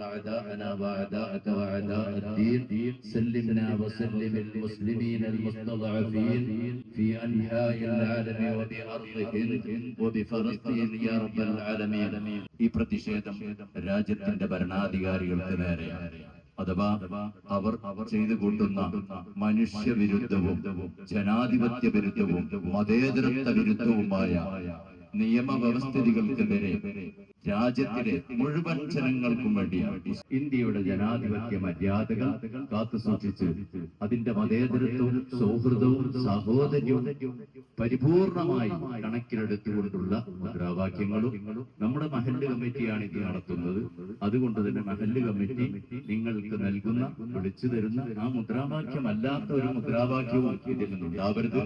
أعداءنا وأعداءك وأعداء الدين سلمنا وسلم المسلمين المستضعفين في أنحاء العالم وبأرضهم وبفلسطين يا رب العالمين ഈ പ്രതിഷേധം രാജ്യത്തിന്റെ ഭരണാധികാരികൾക്ക് നേരെയാണ് അഥവാ അവർ അവർ ചെയ്തു കൂട്ടുന്ന മനുഷ്യവിരുദ്ധവും ജനാധിപത്യ വിരുദ്ധവും മതേതരത്വ വിരുദ്ധവുമായ നിയമവ്യവസ്ഥിതികൾക്കെതിരെ രാജ്യത്തിലെ മുഴുവൻ ജനങ്ങൾക്കും വേണ്ടിയാണ് ഇന്ത്യയുടെ ജനാധിപത്യ മര്യാദകൾ കാത്തു സൂക്ഷിച്ച് അതിന്റെ മതേതരത്വവും സൗഹൃദവും സഹോദര്യവും പരിപൂർണമായി കണക്കിലെടുത്തുകൊണ്ടുള്ള മുദ്രാവാക്യങ്ങളും നമ്മുടെ മഹല്ല് കമ്മിറ്റിയാണ് ഇത് നടത്തുന്നത്. അതുകൊണ്ട് തന്നെ മഹല്ല് കമ്മിറ്റി നിങ്ങൾക്ക് നൽകുന്ന വിളിച്ചു തരുന്ന ആ മുദ്രാവാക്യം അല്ലാത്ത ഒരു മുദ്രാവാക്യവും ഇതിൽ നിന്നുണ്ടാവരുത്.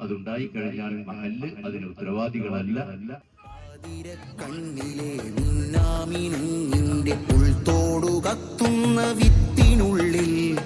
അതുണ്ടായിക്കഴിഞ്ഞാൽ മഹല്ല് അതിന് ഉത്തരവാദികളല്ല. മിന്നാമിനുങ്ങിന്റെ വിത്തിനുള്ളിൽ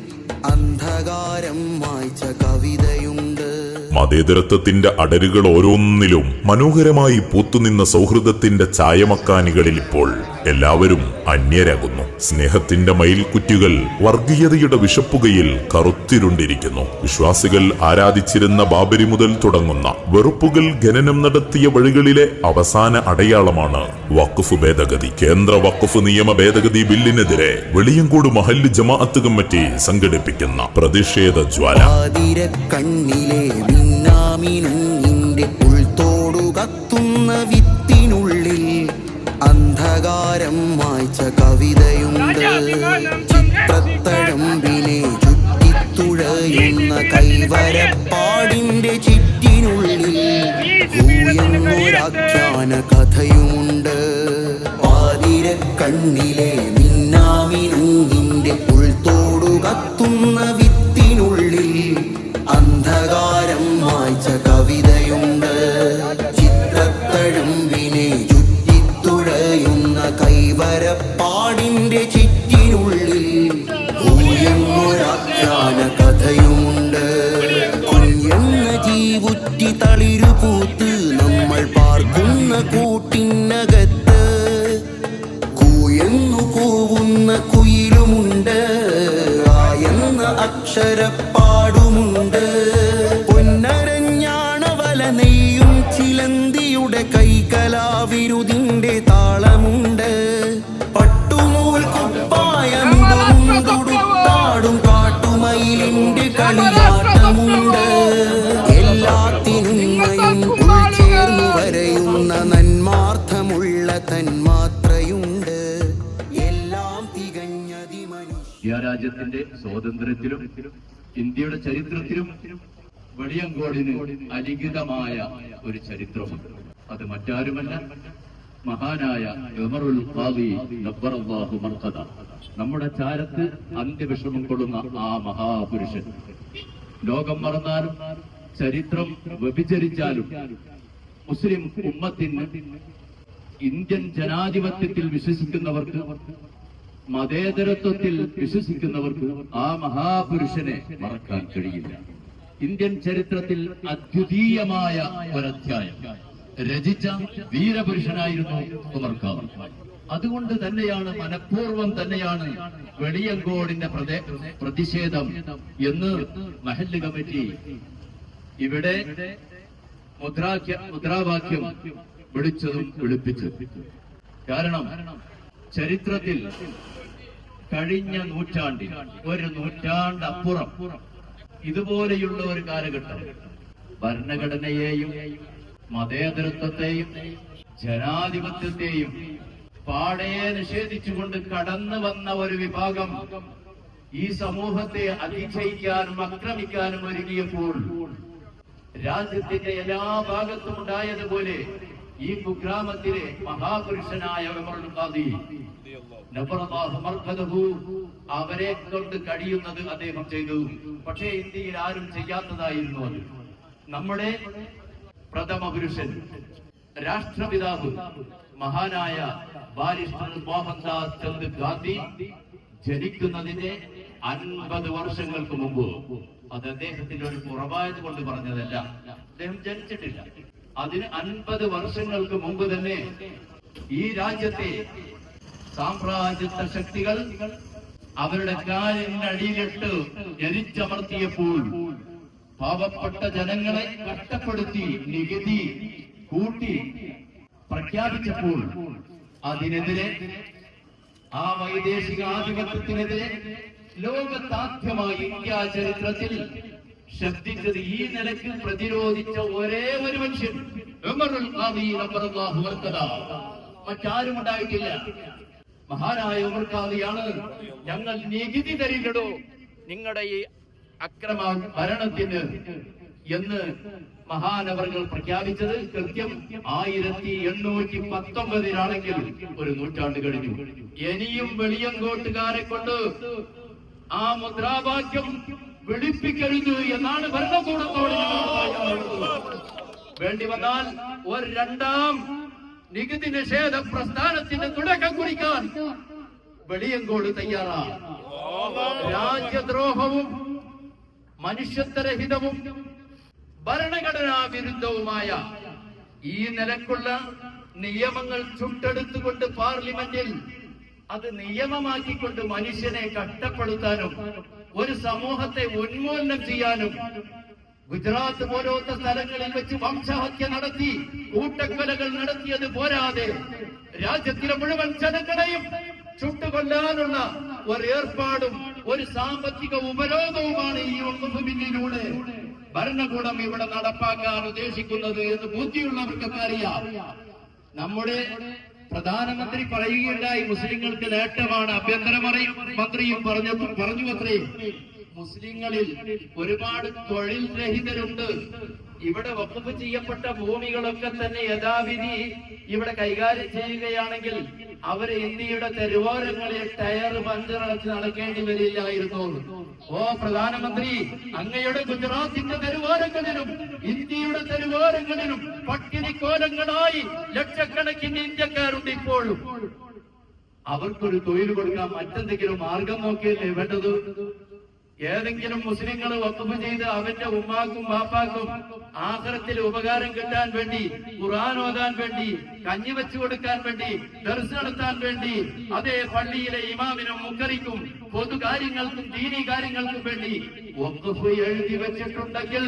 കവിതയുണ്ട്. മതേതരത്വത്തിന്റെ അടരുകൾ ഓരോന്നിലും മനോഹരമായി പൂത്തുനിന്ന സൗഹൃദത്തിന്റെ ചായമക്കാനികളിൽ ഇപ്പോൾ എല്ലാവരും അന്യരാകുന്നു. സ്നേഹത്തിന്റെ മയിൽക്കുറ്റികൾ വർഗീയതയുടെ വിഷപ്പുകയിൽ കറുത്തിരുണ്ടിരിക്കുന്നു. വിശ്വാസികൾ ആരാധിച്ചിരുന്ന ബാബരി മുതൽ തുടങ്ങുന്ന വെറുപ്പുകൾ ഖനനം നടത്തിയ വഴികളിലെ അവസാന അടയാളമാണ് വഖഫ് ഭേദഗതി. കേന്ദ്ര വഖഫ് നിയമ ഭേദഗതി ബില്ലിനെതിരെ വെളിയങ്കോട് മഹല്ല് ജമാഅത്ത് കമ്മിറ്റി സംഘടിപ്പിക്കുന്ന പ്രതിഷേധ ജ്വാല കണ്ണിലെ മിന്നാമിനുങ്ങിന്റെ അന്ധകാരം വായിച്ച കവിതയുണ്ട്. ചിത്രത്തഴമ്പിനെ ചുറ്റിത്തുഴയുന്ന കൈവരപ്പാടിന്റെ ചുറ്റിനുള്ളിൽ ഭൂയെന്നൊരാഖ്യാന കഥയുമുണ്ട്. പാതിര കണ്ണിലെ മിന്നാമിനുങ്ങിന്റെ ഉൾത്തോടു കത്തുന്ന കാട്ടുമയിലിന്റെ കളിയാട്ടമുണ്ട്. എല്ലാത്തിനും ഉൾച്ചേർന്നു വരയുന്ന നന്മാർത്ഥമുള്ള തന്മാത്രയുണ്ട്. എല്ലാം തികഞ്ഞതി മനുഷ്യ രാജ്യത്തിന്റെ സ്വാതന്ത്ര്യത്തിലും ഇന്ത്യയുടെ ചരിത്രത്തിലും വെളിയങ്കോടിന് അലിഖിതമായ ഒരു ചരിത്രമുണ്ട്. അത് മറ്റാരുമല്ല മഹാനായ ഉമറുൽ നമ്മുടെ ചാരത്ത് അന്ത്യവിഷമം കൊള്ളുന്ന ആ മഹാപുരുഷൻ. ലോകം മറന്നാലും ചരിത്രം വ്യഭിചരിച്ചാലും മുസ്ലിം ഉമ്മത്തിന് ഇന്ത്യൻ ജനാധിപത്യത്തിൽ വിശ്വസിക്കുന്നവർക്ക് മതേതരത്വത്തിൽ വിശ്വസിക്കുന്നവർക്ക് ആ മഹാപുരുഷനെ മറക്കാൻ കഴിയില്ല. ഇന്ത്യൻ ചരിത്രത്തിൽ അദ്വിതീയമായ ഒരധ്യായം. രചിച്ച വീരപുരുഷനായിരുന്നു ഉമർഖാൻ അതുകൊണ്ട് തന്നെയാണ് മനഃപൂർവം തന്നെയാണ് വെളിയങ്കോടിന്റെ പ്രതിഷേധം എന്ന് മഹല്ല് കമ്മിറ്റി ഇവിടെ മുദ്രാവാക്യം വിളിച്ചതും വിളിപ്പിച്ചു കാരണം ചരിത്രത്തിൽ കഴിഞ്ഞ നൂറ്റാണ്ടിൽ ഒരു നൂറ്റാണ്ടപ്പുറം ഇതുപോലെയുള്ള ഒരു കാലഘട്ടം ഭരണഘടനയെയും മതേതരത്വത്തെയും ജനാധിപത്യത്തെയും പാടയെ നിഷേധിച്ചുകൊണ്ട് കടന്നു വന്ന ഒരു വിഭാഗം ഈ സമൂഹത്തെ അതിജയിക്കാനും ആക്രമിക്കാനും ഒരുങ്ങിയപ്പോൾ രാജ്യത്തിന്റെ എല്ലാ ഭാഗത്തും ഉണ്ടായതുപോലെ ഈ കുഗ്രാമത്തിലെ മഹാപുരുഷനായ അവരെ കൊണ്ട് കഴിയുന്നത് അദ്ദേഹം ചെയ്തു. പക്ഷേ ഇന്ത്യയിൽ ആരും ചെയ്യാത്തതായിരുന്നു അത്. നമ്മുടെ പ്രഥമ പുരുഷൻ രാഷ്ട്രപിതാവ് മഹാനായ ബാരിസ്റ്റർ മോഹൻദാസ് ചന്ദ് ഗാന്ധി ജനിക്കുന്നതിന്റെ അൻപത് വർഷങ്ങൾക്ക് മുമ്പ്. അത് അദ്ദേഹത്തിന്റെ ഒരു കുറവായത് കൊണ്ട് പറഞ്ഞതല്ല. അദ്ദേഹം ജനിച്ചിട്ടില്ല. അതിന് അൻപത് വർഷങ്ങൾക്ക് മുമ്പ് തന്നെ ഈ രാജ്യത്തെ സാമ്രാജ്യത്വ ശക്തികൾ അവരുടെ കാലിനടിയിലിട്ട് എരിച്ചമർത്തിയപ്പോൾ പാവപ്പെട്ട ജനങ്ങളെ കഷ്ടപ്പെടുത്തി നികുതി കൂട്ടി പ്രഖ്യാപിച്ചപ്പോൾ അതിനെതിരെ ആ വൈദേശിക ആധിപത്യത്തിനെതിരെ ലോകത്താദ്യമായി ഇന്ത്യ ചരിത്രത്തിൽ ശബ്ദിച്ചത് ഈ നിലയ്ക്ക് പ്രതിരോധിച്ച ഒരേ ഒരു മനുഷ്യൻ. മറ്റാരും ഉണ്ടായിട്ടില്ല മഹാനായ ഉമർ ഖാദിയാണ് ഞങ്ങൾ നികുതി തരികടോ നിങ്ങളുടെ ഈ അക്രമ ഭരണത്തിന് എന്ന് മഹാനവറുകൾ പ്രഖ്യാപിച്ചത് കൃത്യം ആയിരത്തി എണ്ണൂറ്റി പത്തൊമ്പതിലാണെങ്കിൽ ഒരു നൂറ്റാണ്ട് കഴിഞ്ഞു. ഇനിയും വെളിയങ്കോട്ടുകാരെ കൊണ്ട് ആ മുദ്രാവാക്യം വിളിപ്പിക്കരുത് എന്നാണ് ഭരണകൂടത്തോട് വേണ്ടി വന്നാൽ ഒരു രണ്ടാം നികുതി നിഷേധ പ്രസ്ഥാനത്തിന് തുടക്കം കുറിക്കാൻ വെളിയങ്കോട് തയ്യാറാണ് രാജ്യദ്രോഹവും മനുഷ്യത്വരഹിതവും ഭരണഘടനാ വിരുദ്ധവുമായ ഈ നിലക്കുള്ള നിയമങ്ങൾ ചുട്ടെടുത്തുകൊണ്ട് പാർലമെന്റിൽ അത് നിയമമാക്കിക്കൊണ്ട് മനുഷ്യനെ കഷ്ടപ്പെടുത്താനും ഒരു സമൂഹത്തെ ഉന്മൂലനം ചെയ്യാനും ഗുജറാത്ത് പോലത്തെ സ്ഥലങ്ങളിൽ വെച്ച് വംശഹത്യ നടത്തി കൂട്ടക്കൊലകൾ നടത്തിയത് പോരാതെ രാജ്യത്തിലെ മുഴുവൻ ജനങ്ങളെയും ചുട്ടുകൊല്ലാനുള്ള ഒരു ഏർപ്പാടും ഒരു സാമ്പത്തിക ഉപരോധവുമാണ് ഈ വകുപ്പ് ഭരണകൂടം ഇവിടെ നടപ്പാക്കാൻ ഉദ്ദേശിക്കുന്നത് എന്ന് ബുദ്ധിയുള്ളവർക്കൊക്കെ അറിയാം. നമ്മുടെ പ്രധാനമന്ത്രി പറയുകയുണ്ടായി മുസ്ലിങ്ങൾക്ക് നേട്ടമാണ്. ആഭ്യന്തര മന്ത്രിയും പറഞ്ഞു പറഞ്ഞു അത്രേ മുസ്ലിങ്ങളിൽ ഒരുപാട് തൊഴിൽ രഹിതരുണ്ട്. ഇവിടെ വഖഫ് ചെയ്യപ്പെട്ട ഭൂമികളൊക്കെ തന്നെ യഥാവിധി ഇവിടെ കൈകാര്യം ചെയ്യുകയാണെങ്കിൽ അവർ ഇന്ത്യയുടെ തെരുവോരങ്ങളിൽ ടയർ പഞ്ചറച്ച് നടക്കേണ്ടി വരില്ലായിരുന്നു ഓ പ്രധാനമന്ത്രി അങ്ങയുടെ ഗുജറാത്തിന്റെ തെരുവോരങ്ങളിലും ഇന്ത്യയുടെ തെരുവോരങ്ങളിലും പട്ടിണിക്കോലങ്ങളായി ലക്ഷക്കണക്കിന് ഇന്ത്യക്കാരുണ്ട് ഇപ്പോഴും. അവർക്കൊരു തൊഴിൽ കൊടുക്കാൻ മറ്റെന്തെങ്കിലും മാർഗം നോക്കിയല്ലേ വേണ്ടത്? ഏതെങ്കിലും മുസ്ലിങ്ങൾ വക്കുഫ് ചെയ്ത് അവന്റെ ഉമ്മാക്കും ബാപ്പാക്കും ആഹ്റത്തിൽ ഉപകാരം കിട്ടാൻ വേണ്ടി ഖുർആൻ ഓതാൻ വേണ്ടി കഞ്ഞി വെച്ചു കൊടുക്കാൻ വേണ്ടി ദർശനം നടത്താൻ വേണ്ടി അതേ പള്ളിയിലെ ഇമാമിനും മുക്കറിക്കും പൊതു കാര്യങ്ങൾക്കും ദീനി കാര്യങ്ങൾക്കും വേണ്ടി വഖഫ് എഴുതി വെച്ചിട്ടുണ്ടെങ്കിൽ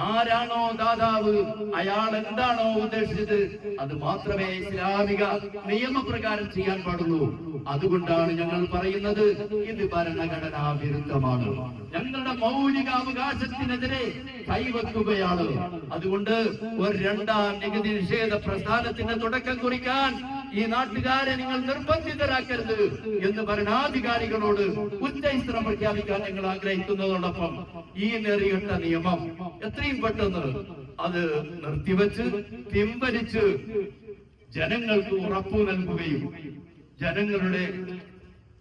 ആരാണോ ദാതാവ് അയാൾ എന്താണോ ഉദ്ദേശിച്ചത്? അത് മാത്രമേ ഇസ്ലാമിക നിയമപ്രകാരം ചെയ്യാൻ പാടുള്ളൂ. അതുകൊണ്ടാണ് ഞങ്ങൾ പറയുന്നത് ഇത് ഭരണഘടനാ വിരുദ്ധമാണ്. ഞങ്ങളുടെ മൗലിക അവകാശത്തിനെതിരെ കൈവെക്കുകയാണ്. അതുകൊണ്ട് ഒരു രണ്ടാം നികുതി നിഷേധ പ്രസ്ഥാനത്തിന് തുടക്കം കുറിക്കാൻ ഈ നാട്ടുകാരെ നിങ്ങൾ നിർബന്ധിതരാക്കരുത് എന്ന് ഭരണാധികാരികളോട് ഉച്ചൈസ്ത്രം പ്രഖ്യാപിക്കാൻ ഞങ്ങൾ ആഗ്രഹിക്കുന്നതോടൊപ്പം ഈ നെറിയിട്ട നിയമം എത്രയും പെട്ടെന്ന് അത് നിർത്തിവെച്ച് പിൻവലിച്ച് ജനങ്ങൾക്ക് ഉറപ്പു നൽകുകയും ജനങ്ങളുടെ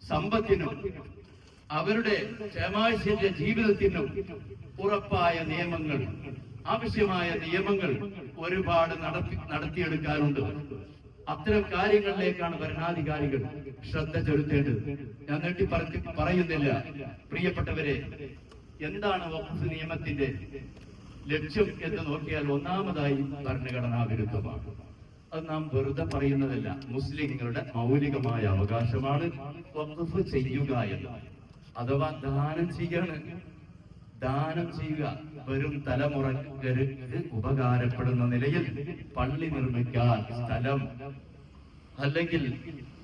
സമ്പത്തിനും അവരുടെ ക്ഷേമാശ്ചര്യ ജീവിതത്തിനും ഉറപ്പായ നിയമങ്ങൾ ആവശ്യമായ നിയമങ്ങൾ ഒരുപാട് നടത്തി നടത്തിയെടുക്കാനുണ്ട് അത്തരം കാര്യങ്ങളിലേക്കാണ് ഭരണാധികാരികൾ ശ്രദ്ധ ചെലുത്തേണ്ടത്. ഞാൻ നീട്ടി പറയുന്നില്ല. പ്രിയപ്പെട്ടവരെ എന്താണ് വഖഫ് നിയമത്തിന്റെ ലക്ഷ്യം എന്ന് നോക്കിയാൽ ഒന്നാമതായി ഭരണഘടനാ വിരുദ്ധമാണ്. അത് നാം വെറുതെ പറയുന്നതല്ല. മുസ്ലിങ്ങളുടെ മൗലികമായ അവകാശമാണ് വഖഫ് ചെയ്യുക എന്ന്. അഥവാ ദാനം ചെയ്യാണ്. ദാനം ചെയ്യുക. വരും തലമുറയ്ക്ക് ഉപകാരപ്പെടുന്ന നിലയിൽ പള്ളി നിർമ്മിക്കാൻ സ്ഥലം അല്ലെങ്കിൽ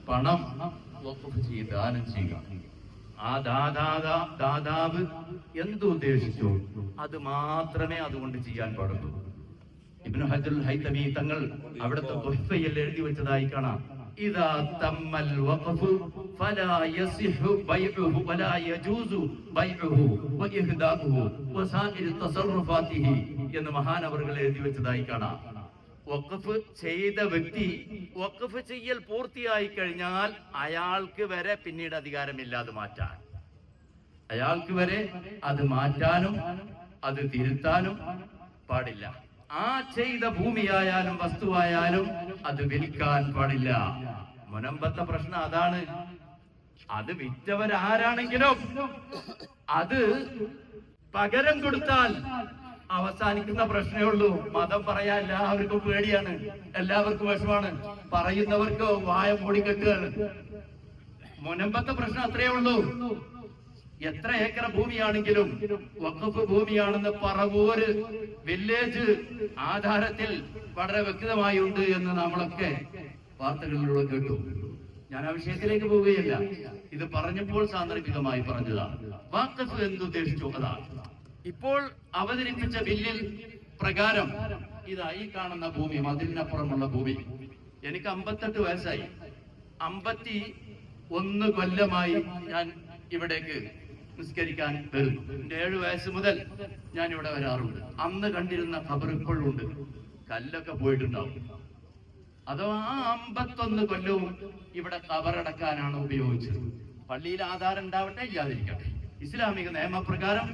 പണം ചെയ്ത് ദാനം ചെയ്യുക. ആ ദാതാ ദാതാവ് എന്തുദ്ദേശിച്ചു അത് മാത്രമേ അതുകൊണ്ട് ചെയ്യാൻ പാടുള്ളൂ. ഇബ്നു ഹജറുൽ ഹൈതമി തങ്ങൾ അവിടുത്തെ എഴുതി വെച്ചതായി കാണാം. ഇദാ തമ്മൽ വഖഫ് ഫലാ يصح ബൈഉഹു വലാ يجوز ബൈഉഹു വഇഹ്ദാഉഹു وسائر تصرفاته എന്ന് മഹാനവറുകൾ എഴുതി വെച്ചതായി കാണാം. വഖഫ് ചെയ്ത വ്യക്തി വഖഫ് ചെയ്യൽ പൂർത്തിയായി കഴിഞ്ഞാൽ അയാൾക്ക് വരെ പിന്നീട് അധികാരമില്ലാതെ മാറ്റാൻ. അയാൾക്ക് വരെ അത് മാറ്റാനും അത് തിരുത്താനും പാടില്ല. ആ ചെയ്ത ഭൂമിയായാലും വസ്തുവായാലും അത് വിൽക്കാൻ പാടില്ല. മുനമ്പത്തെ പ്രശ്നം അതാണ്. അത് വിറ്റവരാരാണെങ്കിലും അത് പകരം കൊടുത്താൽ അവസാനിക്കുന്ന പ്രശ്നമേ ഉള്ളൂ. മതം പറയാൻ എല്ലാവർക്കും പേടിയാണ്. എല്ലാവർക്കും വിഷമാണ്. പറയുന്നവർക്ക് വായ മൂടിക്കെട്ടുകയാണ് മുനമ്പത്തെ പ്രശ്നം അത്രയേ ഉള്ളൂ. എത്ര ഏക്കർ ഭൂമിയാണെങ്കിലും വഖഫ് ഭൂമിയാണെന്ന് പറവൂര് വില്ലേജ് ആധാരത്തിൽ വളരെ വ്യക്തമായി ഉണ്ട് എന്ന് നമ്മളൊക്കെ വാർത്തകളിലൂടെ കേട്ടു. ഞാൻ ആ വിഷയത്തിലേക്ക് പോവുകയല്ല. ഇത് പറഞ്ഞപ്പോൾ സാന്ദർഭികമായി പറഞ്ഞതാണ് വാക്കഫ് എന്തുദ്ദേശിച്ചു അതാണ് ഇപ്പോൾ അവതരിപ്പിച്ച ബില്ലിൽ പ്രകാരം ഇതാ ഈ കാണുന്ന ഭൂമി മതിലിനപ്പുറമുള്ള ഭൂമി. എനിക്ക് അമ്പത്തെട്ട് വയസ്സായി. അമ്പത്തി ഒന്ന് കൊല്ലമായി ഞാൻ ഇവിടേക്ക് നിസ്കരിക്കാൻ വരുന്നു. എന്റെ ഏഴു വയസ്സ് മുതൽ ഞാൻ ഇവിടെ വരാറുണ്ട്. അന്ന് കണ്ടിരുന്ന ഖബർ ഇപ്പോഴും ഉണ്ട് കല്ലൊക്കെ പോയിട്ടുണ്ടാവും. അഥവാ ആ അമ്പത്തൊന്ന് കൊല്ലവും ഇവിടെ കബറടക്കാനാണ് ഉപയോഗിച്ചത്. പള്ളിയിൽ ആധാരം ഉണ്ടാവട്ടെ ഇല്ലാതിരിക്കട്ടെ. ഇസ്ലാമിക നിയമപ്രകാരം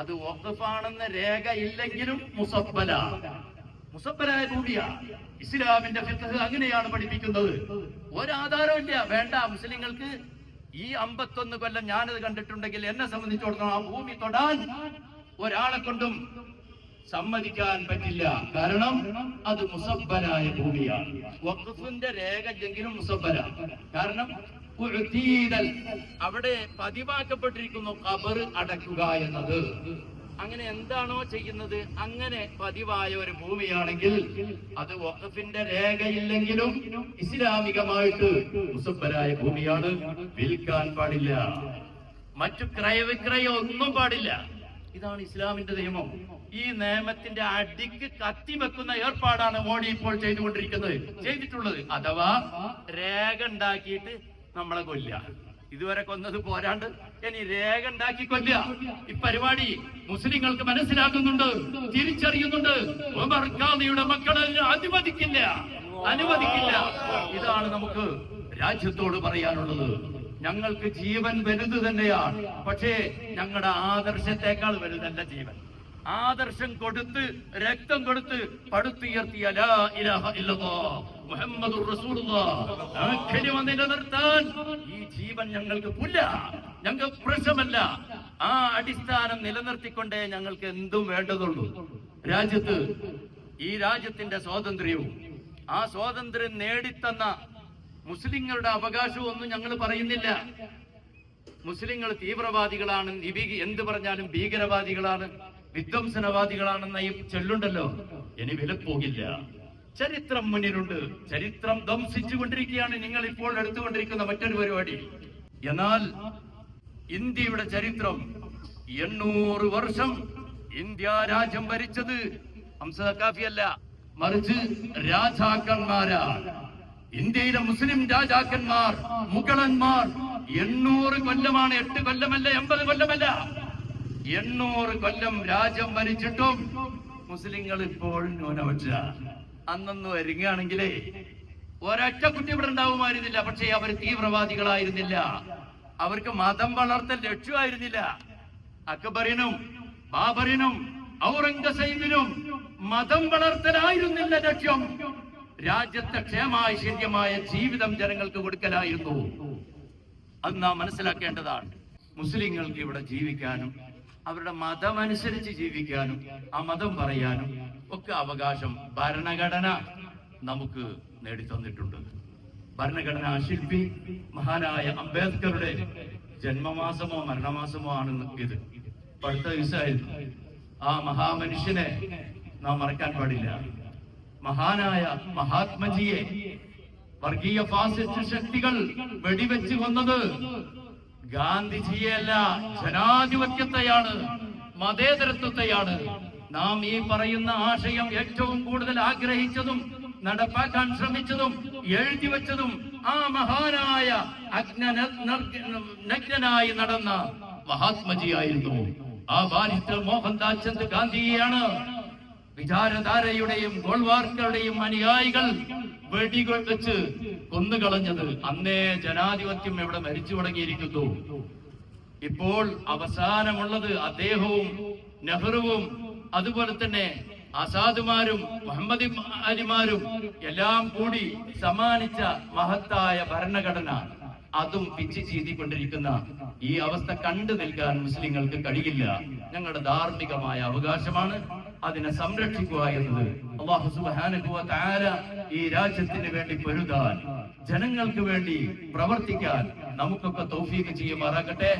അത് വഖഫാണെന്ന രേഖ ഇല്ലെങ്കിലും മുസബല മുസബലായ ഭൂമിയാ. ഇസ്ലാമിന്റെ ഫിഖ് അങ്ങനെയാണ് പഠിപ്പിക്കുന്നത്. ഒരാധാരവും ഇല്ല വേണ്ട മുസ്ലിങ്ങൾക്ക് ഈ അമ്പത്തൊന്ന് കൊല്ലം ഞാനത് കണ്ടിട്ടുണ്ടെങ്കിൽ എന്നെ സംബന്ധിച്ചിടത്തോളം ആ ഭൂമി തൊടാൻ ഒരാളെ കൊണ്ടും സമ്മതിക്കാൻ പറ്റില്ല. കാരണം അത് മുസബ്ബനായ ഭൂമിയാണ്. വഖഫിന്റെ രേഖ ജെങ്കിലും മുസബ്ബന കാരണം അവിടെ പതിവാക്കപ്പെട്ടിരിക്കുന്നു ഖബർ അടക്കുക എന്നത്. അങ്ങനെ എന്താണോ ചെയ്യുന്നത്? അങ്ങനെ പതിവായ ഒരു ഭൂമിയാണെങ്കിൽ അത് വഖഫിന്റെ രേഖയില്ലെങ്കിലും ഇസ്ലാമികമായിട്ട് മുസബ്ബരായ ഭൂമിയാണ്. വിൽക്കാൻ പാടില്ല. മറ്റു ക്രയവിക്രയം ഒന്നും പാടില്ല. ഇതാണ് ഇസ്ലാമിന്റെ നിയമം. ഈ നിയമത്തിന്റെ അടിക്ക് കത്തിവെക്കുന്ന ഏർപ്പാടാണ് മോഡി ഇപ്പോൾ ചെയ്തുകൊണ്ടിരിക്കുന്നത്. ചെയ്തിട്ടുള്ളത്. അഥവാ രേഖ ഉണ്ടാക്കിയിട്ട് നമ്മളെ കൊല്ല ഇതുവരെ കൊന്നത് പോരാണ്ട് ഇനി രേഖ ഉണ്ടാക്കി കൊല്ല ഈ പരിപാടി മുസ്ലിങ്ങൾക്ക് മനസ്സിലാക്കുന്നുണ്ട് തിരിച്ചറിയുന്നുണ്ട്. ഉമർ ഖാദിയുടെ മക്കളെ അനുവദിക്കില്ല. അനുവദിക്കില്ല. ഇതാണ് നമുക്ക് രാജ്യത്തോട് പറയാനുള്ളത്. ഞങ്ങൾക്ക് ജീവൻ വലുത് തന്നെയാണ്. പക്ഷേ ഞങ്ങളുടെ ആദർശത്തെക്കാൾ വലുതല്ല ജീവൻ. ആദർശം കൊടുത്ത് രക്തം കൊടുത്ത് പടുത്തുയർത്തിയ നിലനിർത്താൻ ഈ ജീവൻ ഞങ്ങൾക്ക് പുല്ല. ഞങ്ങൾക്ക് പ്രശ്നമല്ല. ആ അടിസ്ഥാനം നിലനിർത്തിക്കൊണ്ടേ ഞങ്ങൾക്ക് എന്തും വേണ്ടതുള്ളൂ. രാജ്യത്ത് ഈ രാജ്യത്തിന്റെ സ്വാതന്ത്ര്യവും ആ സ്വാതന്ത്ര്യം നേടിത്തന്ന മുസ്ലിങ്ങളുടെ അവകാശവും ഒന്നും ഞങ്ങൾ പറയുന്നില്ല. മുസ്ലിങ്ങൾ തീവ്രവാദികളാണ്. എന്ത് പറഞ്ഞാലും ഭീകരവാദികളാണ്. വിധ്വംസനവാദികളാണെന്ന ഈ ചൊല്ലുണ്ടല്ലോ. ഇനി വിലപ്പോകില്ല. ചരിത്രം മുന്നിലുണ്ട്. ചരിത്രം ധ്വംസിച്ചുകൊണ്ടിരിക്കുകയാണ്. നിങ്ങൾ ഇപ്പോൾ എടുത്തുകൊണ്ടിരിക്കുന്ന മറ്റൊരു പരിപാടി. എന്നാൽ ഇന്ത്യയുടെ ചരിത്രം എണ്ണൂറ് വർഷം ഇന്ത്യ രാജ്യം ഭരിച്ചത്. ഹംസക്കാഫിയല്ല മറിച്ച് രാജാക്കന്മാരാണ്. ഇന്ത്യയിലെ മുസ്ലിം രാജാക്കന്മാർ മുഗളന്മാർ എണ്ണൂറ് കൊല്ലമാണ് എട്ട് കൊല്ലമല്ല എൺപത് കൊല്ലമല്ല. എണ്ണൂറ് കൊല്ലം രാജ്യം ഭരിച്ചിട്ടും മുസ്ലിങ്ങൾ ഇപ്പോഴും ന്യൂനപക്ഷ. അന്നൊന്ന് ഒരുങ്ങുകയാണെങ്കിലേ ഒരൊറ്റ കുട്ടി ഇവിടെ ഉണ്ടാവുമായിരുന്നില്ല. പക്ഷേ അവർ തീവ്രവാദികളായിരുന്നില്ല. അവർക്ക് മതം വളർത്തൽ ലക്ഷ്യമായിരുന്നില്ല. അക്ബറിനും ബാബറിനും ഔറംഗസൈബിനും മതം വളർത്തലായിരുന്നില്ല ലക്ഷ്യം. രാജ്യത്തെ ക്ഷേമാശ്ചര്യമായ ജീവിതം ജനങ്ങൾക്ക് കൊടുക്കലായിരുന്നു. അത് നാം മനസ്സിലാക്കേണ്ടതാണ് മുസ്ലിങ്ങൾക്ക് ഇവിടെ ജീവിക്കാനും അവരുടെ മതമനുസരിച്ച് ജീവിക്കാനും ആ മതം പറയാനും ഒക്കെ അവകാശം ഭരണഘടന നമുക്ക് നേടിത്തന്നിട്ടുണ്ട്. ഭരണഘടനാ ശില്പി മഹാനായ അംബേദ്കറുടെ ജന്മമാസമോ മരണമാസമോ ആണ് ഇത്. പഠിത്ത ദിവസമായിരുന്നു. ആ മഹാമനുഷ്യനെ നാം മറക്കാൻ പാടില്ല. മഹാനായ മഹാത്മജിയെ വർഗീയ ഫാസിസ്റ്റ് ശക്തികൾ വെടിവെച്ച് കൊന്നത് ഗാന്ധിജിയല്ല ജനാധിപത്യത്തെയാണ് മതേതരത്വത്തെയാണ്. നാം ഈ പറയുന്ന ആശയം ഏറ്റവും കൂടുതൽ ആഗ്രഹിച്ചതും നടപ്പാക്കാൻ ശ്രമിച്ചതും എഴുതി വെച്ചതും ആ മഹാനായ നഗ്നനായി നടന്ന മഹാത്മജിയായിരുന്നു. ആ ബാരിസ്റ്റർ മോഹൻദാസ് ചന്ദ് ഗാന്ധിയെയാണ് വിചാരധാരയുടെയും ഗോൾവാർക്കറുടെയും അനുയായികൾ വെടികൾ വെച്ച് കൊന്നുകളഞ്ഞത് അന്നേ ജനാധിപത്യം എവിടെ മരിച്ചു തുടങ്ങിയിരിക്കുന്നു. ഇപ്പോൾ അവസാനമുള്ളത് അദ്ദേഹവും നെഹ്റുവും അതുപോലെ തന്നെ ആസാദുമാരും മുഹമ്മദ് അലിമാരും എല്ലാം കൂടി സമ്മാനിച്ച മഹത്തായ ഭരണഘടന അതും പിച്ച് ചെയ്തിക്കൊണ്ടിരിക്കുന്ന ഈ അവസ്ഥ കണ്ടു നിൽക്കാൻ മുസ്ലിങ്ങൾക്ക് കഴിയില്ല. ഞങ്ങളുടെ ധാർമ്മികമായ അവകാശമാണ്. അതിനെ സംരക്ഷിക്കുക എന്നത് അള്ളാഹു സുബ്ഹാനഹു വ തആല ഈ രാജ്യത്തിന് വേണ്ടി പൊരുതാൻ ജനങ്ങൾക്ക് വേണ്ടി പ്രവർത്തിക്കാൻ നമുക്കൊക്കെ തൗഫീക്ക് ചെയ്യുമാറാകട്ടെ.